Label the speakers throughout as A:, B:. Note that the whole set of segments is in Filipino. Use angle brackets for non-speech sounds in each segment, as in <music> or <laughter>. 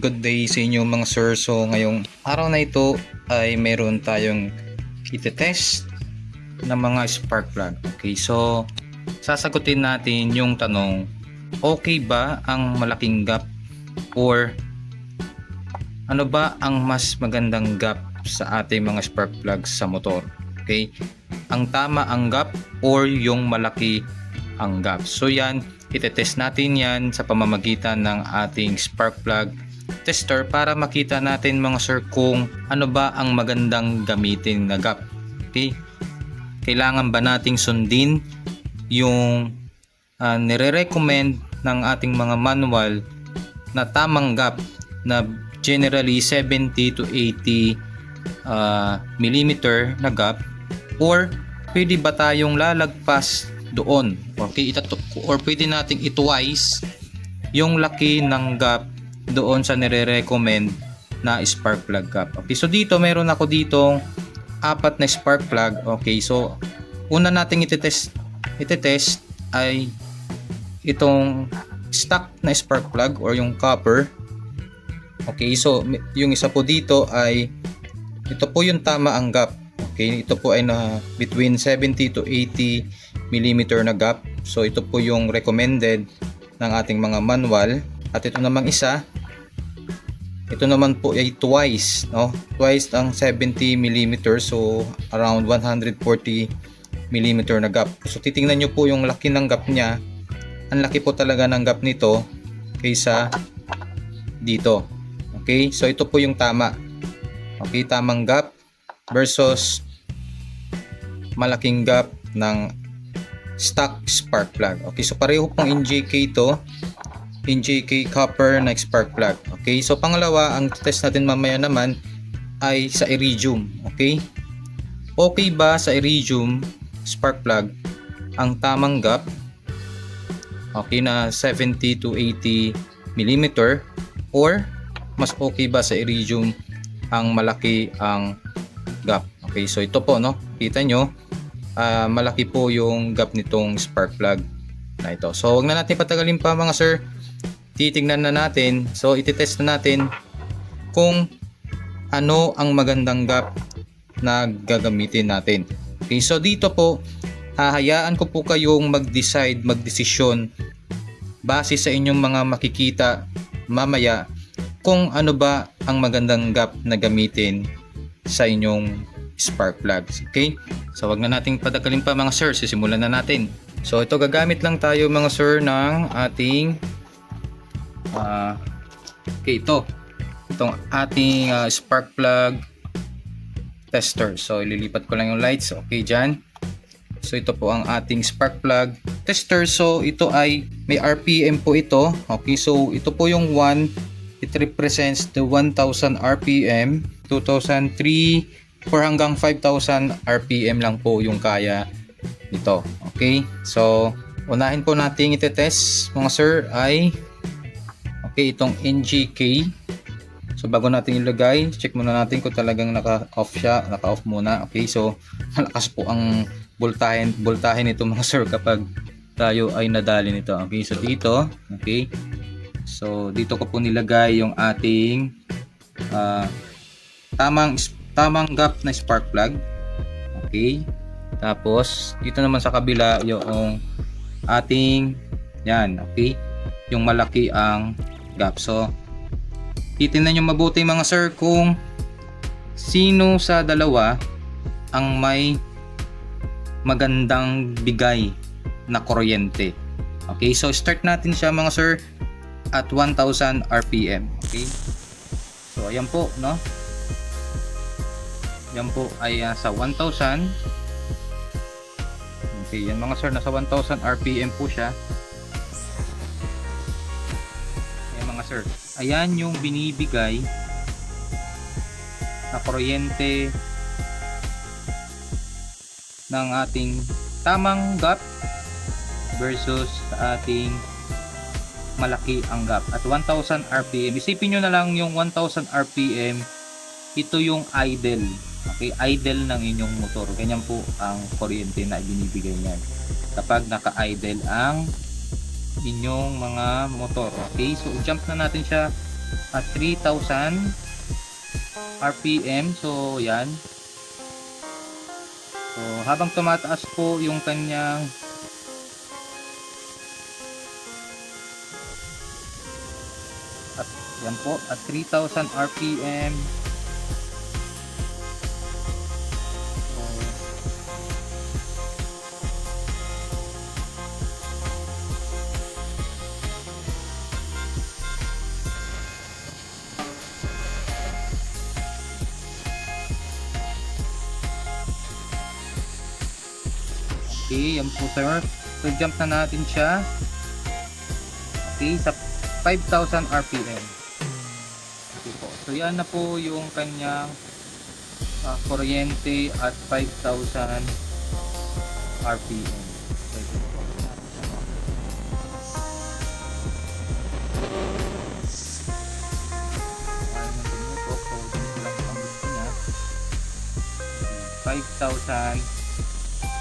A: Good day sa inyo mga sir. So ngayong araw na ito ay meron tayong itetest ng mga spark plug. Okay, so sasagutin natin yung tanong, okay ba ang malaking gap or ano ba ang mas magandang gap sa ating mga spark plugs sa motor? Okay? Ang tama ang gap or yung malaki ang gap. So yan, itetest natin yan sa pamamagitan ng ating spark plug tester para makita natin mga sir kung ano ba ang magandang gamitin na gap. Okay? Kailangan ba nating sundin yung uh, nire-recommend ng ating mga manual na tamang gap na generally 70 to 80 uh, millimeter na gap or pwede ba tayong lalagpas doon okay itato or pwede nating itwice yung laki ng gap doon sa nire-recommend na spark plug gap okay so dito meron ako dito apat na spark plug. Okay so una nating itetest itetest ay itong stock na spark plug or yung copper. Okay so yung isa po dito ay ito po yung tama ang gap. Okay ito po ay na between 70 to 80 millimeter na gap. So ito po yung recommended ng ating mga manual. At ito namang isa ito naman po ay twice no? Twice ang 70 mm so around 140 mm na gap. So titingnan nyo po yung laki ng gap niya. Ang laki po talaga ng gap nito kaysa dito. Okay? So ito po yung tama. Okay? Tamang gap versus malaking gap ng stock spark plug. Okay? So pareho pong NJK NJK copper na spark plug. Okay, so pangalawa, ang test natin mamaya naman ay sa iridium. Okay? Okay ba sa iridium spark plug ang tamang gap? Okay na 70 to 80 mm or mas okay ba sa iridium ang malaki ang gap? Okay, so ito po no. Kita nyo, uh, malaki po yung gap nitong spark plug na ito. So, wag na natin patagalin pa mga sir titignan na natin, so ititest na natin kung ano ang magandang gap na gagamitin natin. Okay, so dito po, hahayaan ko po kayong mag-decide, mag-desisyon base sa inyong mga makikita mamaya kung ano ba ang magandang gap na gamitin sa inyong spark plugs. Okay? So wag na nating padakalin pa mga sir, sisimulan na natin. So ito gagamit lang tayo mga sir ng ating uh, okay ito. Itong ating uh, spark plug tester. So ililipat ko lang yung lights. Okay dyan. So ito po ang ating spark plug tester. So ito ay may RPM po ito. Okay so ito po yung 1 it represents the 1000 RPM 2003 for hanggang 5000 RPM lang po yung kaya nito. Okay so unahin po natin itetest mga sir ay Okay, itong NGK. So bago natin ilagay, check muna natin kung talagang naka-off siya, naka-off muna. Okay, so <laughs> malakas po ang voltahin, voltahin nito mga sir kapag tayo ay nadali nito. Okay, so dito, okay. So dito ko po nilagay yung ating uh, tamang tamang gap na spark plug. Okay. Tapos dito naman sa kabila yung ating yan, okay. Yung malaki ang gap. So, titingnan nyo mabuti mga sir kung sino sa dalawa ang may magandang bigay na kuryente. Okay, so start natin siya mga sir at 1000 RPM. Okay. So, ayan po, no? Yan po ay uh, sa 1000. Okay, yan mga sir, nasa 1000 RPM po siya. Sir. Ayan yung binibigay na kuryente ng ating tamang gap versus ating malaki ang gap at 1000 RPM isipin nyo na lang yung 1000 RPM ito yung idle. Okay idle ng inyong motor. Ganyan po ang kuryente na binibigay niyan. Kapag naka idle ang inyong mga motor. Okay, so jump na natin siya at 3,000 RPM. So, yan. So, habang tumataas po yung kanyang at yan po at 3,000 RPM. Okay, yan po sir. So jump na natin siya. Okay, sa 5,000 RPM. Okay po. So yan na po yung kanyang ah, kuryente at 5,000 RPM. Okay po.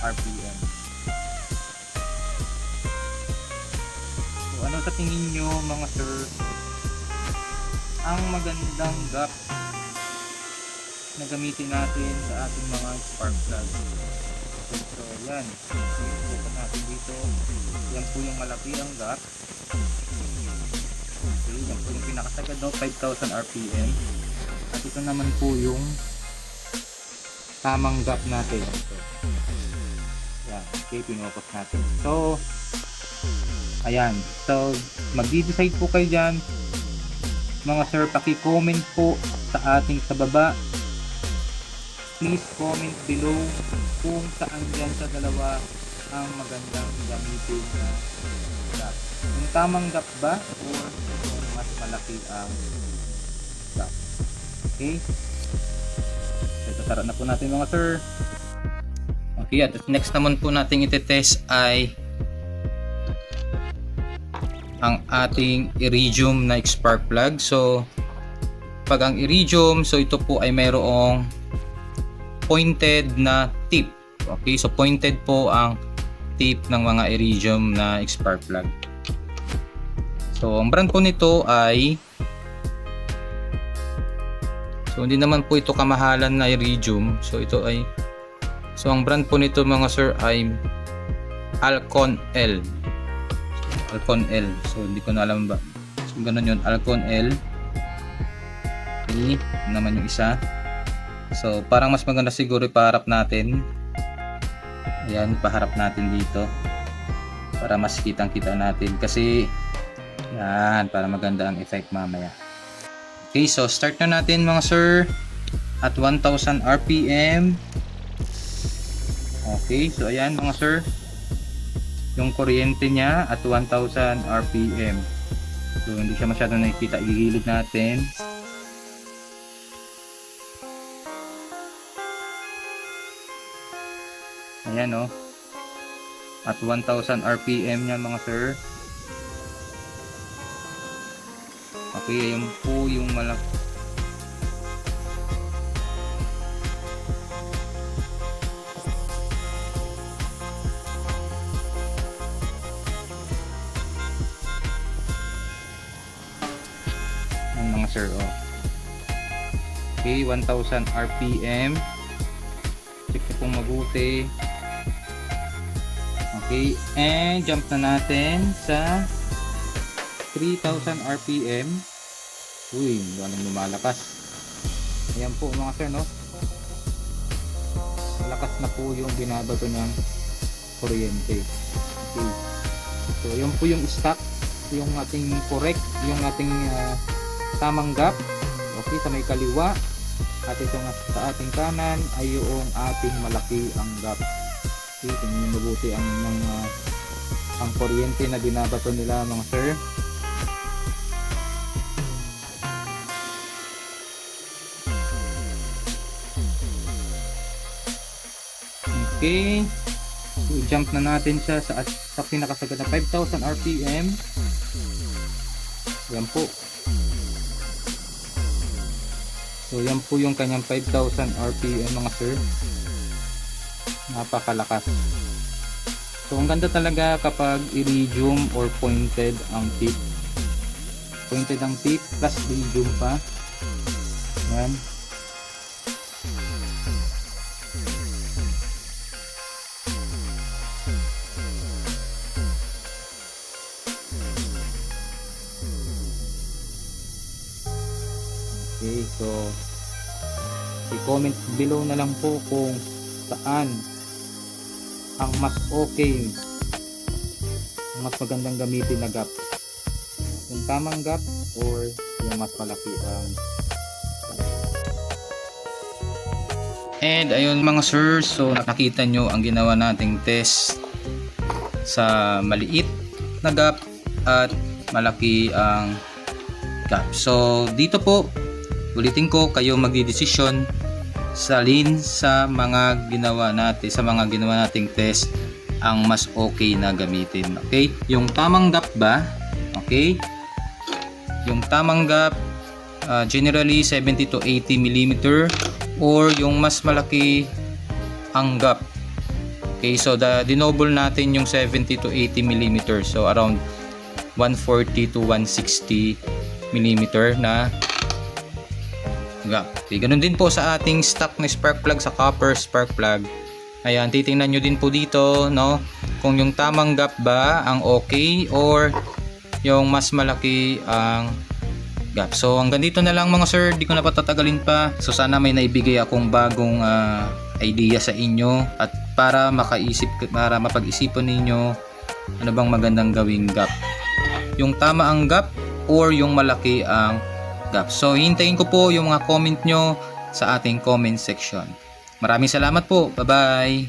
A: Ayaw sa tingin nyo mga sir ang magandang gap na gamitin natin sa ating mga spark plug? So, yan. Subukan natin dito. Yan po yung malaki ang gap. Okay, yan po yung pinakasagad no? 5,000 RPM. At ito naman po yung tamang gap natin. Yan, okay, pinopos natin. So, ayan. So, magdi-decide po kayo dyan. Mga sir, paki-comment po sa ating sa baba. Please comment below kung saan dyan sa dalawa ang magandang gamitin na gap. Yung tamang gap ba or mas malaki ang gap. Okay? So, tara na po natin mga sir. Okay, at next naman po nating itetest ay ang ating iridium na spark plug. So, pag ang iridium, so ito po ay mayroong pointed na tip. Okay, so pointed po ang tip ng mga iridium na spark plug. So, ang brand po nito ay So, hindi naman po ito kamahalan na iridium. So, ito ay So ang brand po nito mga sir ay Alcon L. Alcon L. So hindi ko na alam ba. So ganun yun. Alcon L. Ito naman yung isa. So parang mas maganda siguro ipaharap natin. Ayan, paharap natin dito. Para mas kitang kita natin. Kasi yan, para maganda ang effect mamaya. Okay, so start na natin mga sir. At 1000 RPM. Okay, so ayan mga sir. Yung kuryente niya at 1000 RPM. So hindi siya masyado nakikita. Igilid natin. Ayan oh. At 1000 RPM niya mga sir. Okay, ayun po yung malaki. Sir oh. Okay, 1000 RPM. Check ko pong mabuti. Okay, and jump na natin sa 3000 RPM. Uy, galing lumalakas. Ayan po mga sir, no? Malakas na po yung binabato ng kuryente. Okay. So, yun po yung stock, yung ating correct, yung ating ah, tamang gap. Okay, sa may kaliwa. At ito nga sa ating kanan ay yung ating malaki ang gap. Okay, tingnan mabuti ang ng ah, ang kuryente na binabato nila mga sir. Okay. So, jump na natin siya sa, sa pinakasagad na 5,000 RPM. Yan po. So, yan po yung kanyang 5,000 RPM mga sir. Napakalakas. So, ang ganda talaga kapag iridium or pointed ang tip. pointed ang tip plus medium pa. Yan. I-comment below na lang po kung saan ang mas okay ang mas magandang gamitin na gap. Yung tamang gap or yung mas malaki ang and ayun mga sir so nakita nyo ang ginawa nating test sa maliit na gap at malaki ang gap. So dito po ulitin ko kayo magdidesisyon sa alin sa mga ginawa natin sa mga ginawa nating test ang mas okay na gamitin okay? Yung tamang gap ba? Okay. Yung tamang gap uh, generally 70 to 80 mm or yung mas malaki ang gap. Okay so the dinoble natin yung 70 to 80 mm so around 140 to 160 mm na gap. Okay, ganun din po sa ating stock na spark plug sa copper spark plug. Ayan, titingnan nyo din po dito, no? Kung yung tamang gap ba ang okay or yung mas malaki ang gap. So, hanggang dito na lang mga sir. Di ko na patatagalin pa. So, sana may naibigay akong bagong ah, idea sa inyo at para makaisip, para mapag-isipan ninyo ano bang magandang gawing gap. Yung tama ang gap or yung malaki ang gap. So, hintayin ko po yung mga comment nyo sa ating comment section. Maraming salamat po. Bye-bye!